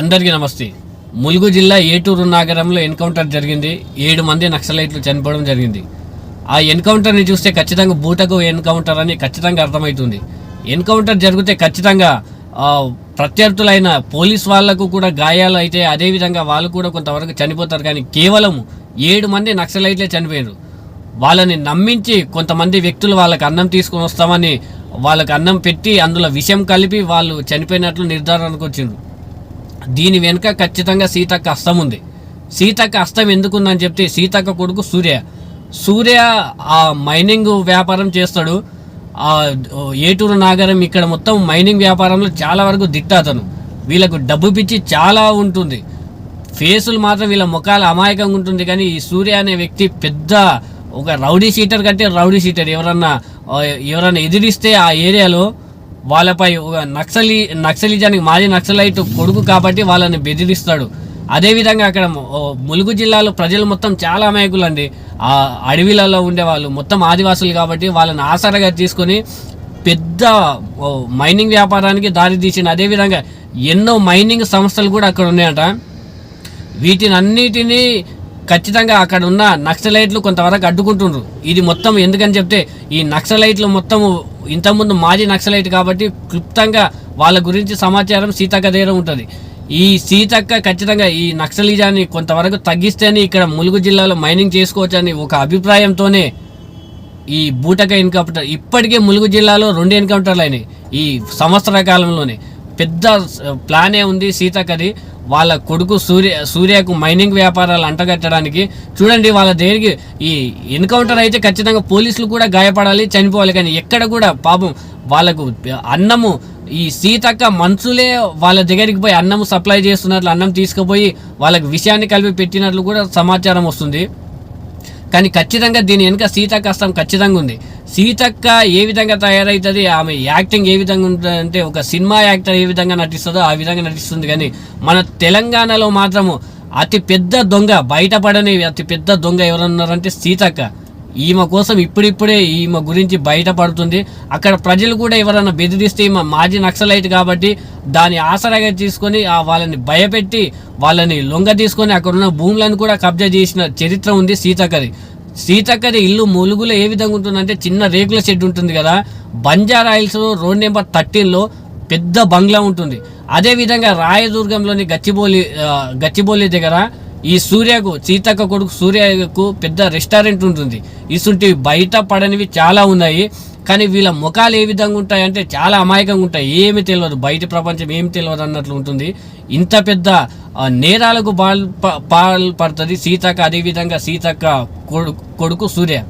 అందరికీ నమస్తే. ములుగు జిల్లా ఏటూరు నగరంలో ఎన్కౌంటర్ జరిగింది. ఏడు మంది నక్సలైట్లు చనిపోవడం జరిగింది. ఆ ఎన్కౌంటర్ని చూస్తే ఖచ్చితంగా బూటకు ఎన్కౌంటర్ అని ఖచ్చితంగా అర్థమవుతుంది. ఎన్కౌంటర్ జరిగితే ఖచ్చితంగా ప్రత్యర్థులైన పోలీస్ వాళ్ళకు కూడా గాయాలు అయితే అదేవిధంగా వాళ్ళు కూడా కొంతవరకు చనిపోతారు. కానీ కేవలం ఏడు మంది నక్సలైట్లే చనిపోయారు. వాళ్ళని నమ్మించి కొంతమంది వ్యక్తులు వాళ్ళకి అన్నం తీసుకొని వస్తామని వాళ్ళకి అన్నం పెట్టి అందులో విషయం కలిపి వాళ్ళు చనిపోయినట్లు నిర్ధారణకు వచ్చిండ్రు. దీని వెనుక ఖచ్చితంగా సీతక్క అస్తం ఉంది. సీతక్క అస్తం ఎందుకుందని చెప్తే సీతక్క కొడుకు సూర్య. సూర్య ఆ మైనింగ్ వ్యాపారం చేస్తాడు. ఆ ఏటూరు నాగరం ఇక్కడ మొత్తం మైనింగ్ వ్యాపారంలో చాలా వరకు దిట్ట అతను. వీళ్ళకు డబ్బు పిచ్చి చాలా ఉంటుంది. ఫేసులు మాత్రం వీళ్ళ ముఖాలు అమాయకంగా ఉంటుంది. కానీ ఈ సూర్య అనే వ్యక్తి పెద్ద ఒక రౌడీ షీటర్ కంటే రౌడీ షీటర్. ఎవరన్నా ఎవరన్నా ఎదిరిస్తే ఆ ఏరియాలో వాళ్ళపై నక్సలీ నక్సలి నక్సలిజానికి మాజీ నక్సలైట్ కొడుకు కాబట్టి వాళ్ళని బెదిరిస్తాడు. అదేవిధంగా అక్కడ ములుగు జిల్లాలో ప్రజలు మొత్తం చాలా అమాయకులు అండి ఆ అడవిలలో ఉండేవాళ్ళు మొత్తం ఆదివాసులు కాబట్టి వాళ్ళని ఆసరగా తీసుకొని పెద్ద మైనింగ్ వ్యాపారానికి దారి తీసింది అదేవిధంగా ఎన్నో మైనింగ్ సంస్థలు కూడా అక్కడ ఉన్నాయట. వీటిని అన్నిటినీ ఖచ్చితంగా అక్కడ ఉన్న నక్సలైట్లు కొంతవరకు అడ్డుకుంటుండ్రు. ఇది మొత్తం ఎందుకని చెప్తే ఈ నక్సలైట్లు మొత్తము ఇంతకుముందు మాజీ నక్సలైట్ కాబట్టి క్లుప్తంగా వాళ్ళ గురించి సమాచారం సీతక్క దగ్గర ఉంటుంది. ఈ సీతక్క ఖచ్చితంగా ఈ నక్సలిజాన్ని కొంతవరకు తగ్గిస్తేనే ఇక్కడ ములుగు జిల్లాలో మైనింగ్ చేసుకోవచ్చని ఒక అభిప్రాయంతోనే ఈ బూటక ఎన్కౌంటర్ ఇప్పటికే ములుగు జిల్లాలో రెండు ఎన్కౌంటర్లు అయినాయి ఈ సంవత్సర కాలంలోనే పెద్ద ప్లానే ఉంది సీతక్కది. వాళ్ళ కొడుకు సూర్య సూర్యకు మైనింగ్ వ్యాపారాలు అంటగట్టడానికి చూడండి వాళ్ళ దగ్గరికి ఈ ఎన్కౌంటర్ అయితే ఖచ్చితంగా పోలీసులు కూడా గాయపడాలి చనిపోవాలి. కానీ ఎక్కడ కూడా పాపం వాళ్ళకు అన్నము ఈ సీతక్క మనుషులే వాళ్ళ దగ్గరికి పోయి అన్నం సప్లై చేస్తున్నట్లు అన్నం తీసుకుపోయి వాళ్ళకి విషయాన్ని కలిపి పెట్టినట్లు కూడా సమాచారం వస్తుంది. కానీ ఖచ్చితంగా దీని వెనుక సీతక్క కష్టం ఖచ్చితంగా ఉంది. సీతక్క ఏ విధంగా తయారవుతుంది ఆమె యాక్టింగ్ ఏ విధంగా ఉంటుందంటే ఒక సినిమా యాక్టర్ ఏ విధంగా నటిస్తుందో ఆ విధంగా నటిస్తుంది. కానీ మన తెలంగాణలో మాత్రము అతి పెద్ద దొంగ బయటపడని అతి పెద్ద దొంగ ఎవరున్నారంటే సీతక్క. ఈమె కోసం ఇప్పుడిప్పుడే ఈమె గురించి బయటపడుతుంది. అక్కడ ప్రజలు కూడా ఎవరైనా బెదిరిస్తే ఈమె మాజీ నక్సలైట్ కాబట్టి దాని ఆసరాగా తీసుకొని ఆ వాళ్ళని భయపెట్టి వాళ్ళని లొంగ తీసుకొని అక్కడ ఉన్న భూములను కూడా కబ్జా చేసిన చరిత్ర ఉంది సీతక్కది సీతక్కది ఇల్లు ములుగులో ఏ విధంగా ఉంటుందంటే చిన్న రేకుల షెడ్ ఉంటుంది కదా. బంజారా ఆయిల్స్ రోడ్ నెంబర్ థర్టీన్లో పెద్ద బంగ్లా ఉంటుంది. అదేవిధంగా రాయదుర్గంలోని గచ్చిబౌలి గచ్చిబోలి గచ్చిబౌలి దగ్గర ఈ సూర్యకు సీతక్క కొడుకు సూర్యకు పెద్ద రెస్టారెంట్ ఉంటుంది. ఇసుంటి బయట పడనివి చాలా ఉన్నాయి. కానీ వీళ్ళ ముఖాలు ఏ విధంగా ఉంటాయి అంటే చాలా అమాయకంగా ఉంటాయి. ఏమి తెలియదు. బయట ప్రపంచం ఏమి తెలియదు అన్నట్లు ఉంటుంది. ఇంత పెద్ద నేరాలకు బాల్ పాల్పడుతుంది సీతక్క. అదేవిధంగా సీతక్క కొడుకు కొడుకు సూర్య.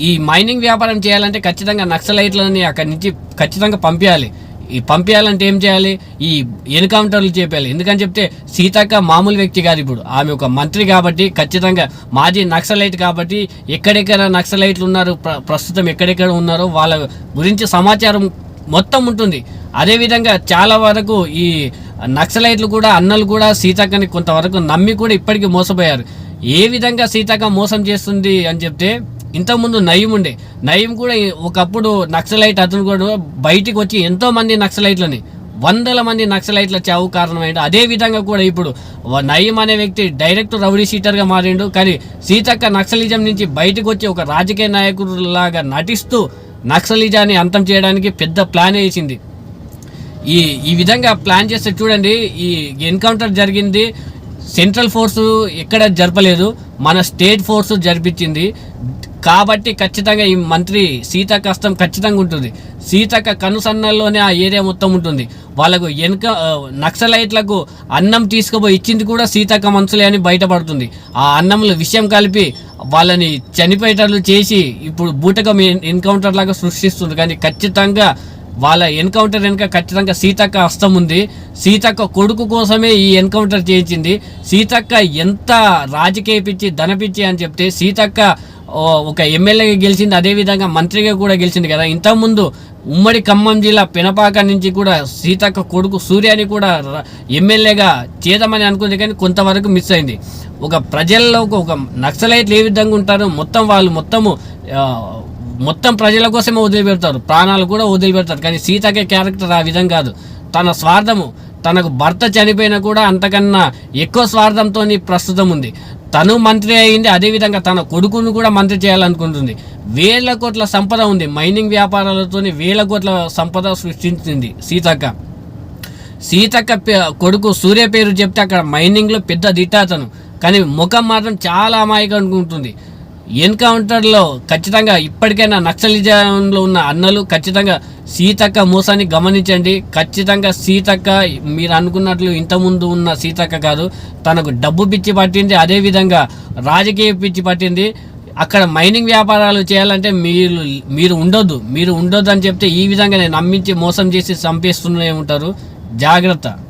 ఈ మైనింగ్ వ్యాపారం చేయాలంటే ఖచ్చితంగా నక్సలైట్లని అక్కడి నుంచి ఖచ్చితంగా పంపించాలి. ఈ పంపించాలంటే ఏం చేయాలి? ఈ ఎన్కౌంటర్లు చేయాలి ఎందుకని చెప్తే సీతక్క మామూలు వ్యక్తి కాదు ఇప్పుడు. ఆమె ఒక మంత్రి కాబట్టి ఖచ్చితంగా మాజీ నక్సలైట్ కాబట్టి ఎక్కడెక్కడ నక్సలైట్లు ఉన్నారు ప్ర- ప్రస్తుతం ఎక్కడెక్కడ ఉన్నారో వాళ్ళ గురించి సమాచారం మొత్తం ఉంటుంది. అదేవిధంగా చాలా వరకు ఈ నక్సలైట్లు కూడా అన్నలు కూడా సీతక్కని కొంతవరకు నమ్మి కూడా ఇప్పటికీ మోసపోయారు. ఏ విధంగా సీతక్క మోసం చేస్తుంది అని చెప్తే ఇంతకుముందు నయీం ఉండే. నయీం కూడా ఒకప్పుడు నక్సలైట్ అతను కూడా బయటికి వచ్చి ఎంతోమంది నక్సలైట్లని వందల మంది నక్సలైట్ల చావు కారణమైంది. అదే విధంగా కూడా ఇప్పుడు నయీం అనే వ్యక్తి డైరెక్ట్ రౌడీ షీటర్గా మారిండు. కానీ సీతక్క నక్సలిజం నుంచి బయటకు వచ్చి ఒక రాజకీయ నాయకుడిలాగా నటిస్తూ నక్సలిజాన్ని అంతం చేయడానికి పెద్ద ప్లాన్ వేసింది. ఈ ఈ విధంగా ప్లాన్ చేస్తే చూడండి ఈ ఎన్కౌంటర్ జరిగింది. సెంట్రల్ ఫోర్సు ఎక్కడ జరపలేదు మన స్టేట్ ఫోర్సు జరిపించింది. కాబట్టి ఖచ్చితంగా ఈ మంత్రి సీతక్క కష్టం ఖచ్చితంగా ఉంటుంది. సీతక్క కనుసన్నల్లోనే ఆ ఏరియా మొత్తం ఉంటుంది. వాళ్ళకు వెనుక నక్సలైట్లకు అన్నం తీసుకుపోయి ఇచ్చింది కూడా సీతక్క మనసులే అని బయటపడుతుంది. ఆ అన్నంలో విషయం కలిపి వాళ్ళని చనిపోయేటట్లు చేసి ఇప్పుడు బూటకం ఎన్కౌంటర్ లాగా సృష్టిస్తుంది. కానీ ఖచ్చితంగా వాళ్ళ ఎన్కౌంటర్ వెనుక ఖచ్చితంగా సీతక్క హస్తం ఉంది. సీతక్క కొడుకు కోసమే ఈ ఎన్కౌంటర్ చేయించింది. సీతక్క ఎంత రాజకీయ పిచ్చి ధనపిచ్చి అని చెప్తే సీతక్క ఓ, ఒక ఎమ్మెల్యేగా గెలిచింది. అదేవిధంగా మంత్రిగా కూడా గెలిచింది కదా. ఇంతకుముందు ఉమ్మడి ఖమ్మం జిల్లా పెనపాక నుంచి కూడా సీతక్క కొడుకు సూర్యాని కూడా ఎమ్మెల్యేగా చేద్దామని అనుకుంది కానీ కొంతవరకు మిస్ అయింది. ఒక ప్రజల్లో ఒక- నక్సలైట్లు ఏ విధంగా ఉంటారో మొత్తం వాళ్ళు మొత్తము మొత్తం ప్రజల కోసమే వదిలిపెడతారు. ప్రాణాలు కూడా వదిలిపెడతారు. కానీ సీతకే క్యారెక్టర్ ఆ విధం కాదు. తన స్వార్థము తనకు భర్త చనిపోయినా కూడా అంతకన్నా ఎక్కువ స్వార్థంతో ప్రస్తుతం ఉంది. తను మంత్రి అయింది అదేవిధంగా తన కొడుకును కూడా మంత్రి చేయాలనుకుంటుంది. వేల కోట్ల సంపద ఉంది. మైనింగ్ వ్యాపారాలతో వేల కోట్ల సంపద సృష్టించింది సీతక్క. సీతక్క పే- కొడుకు సూర్య పేరు చెప్తే అక్కడ మైనింగ్లో పెద్ద దిట్ట అతను. కానీ ముఖం మాత్రం చాలా అమాయకంగా ఉంటుంది. ఎన్కౌంటర్లో ఖచ్చితంగా ఇప్పటికైనా నక్సలిజంలో ఉన్న అన్నలు ఖచ్చితంగా సీతక్క మోసాన్ని గమనించండి. ఖచ్చితంగా సీతక్క మీరు అనుకున్నట్లు ఇంతకుముందు ఉన్న సీతక్క కాదు తనకు డబ్బు పిచ్చి పట్టింది అదేవిధంగా రాజకీయ పిచ్చి పట్టింది. అక్కడ మైనింగ్ వ్యాపారాలు చేయాలంటే మీరు మీరు ఉండొద్దు మీరు ఉండొద్దు అని చెప్తే ఈ విధంగా నేను నమ్మించి మోసం చేసి చంపేస్తూనే ఉంటారు. జాగ్రత్త.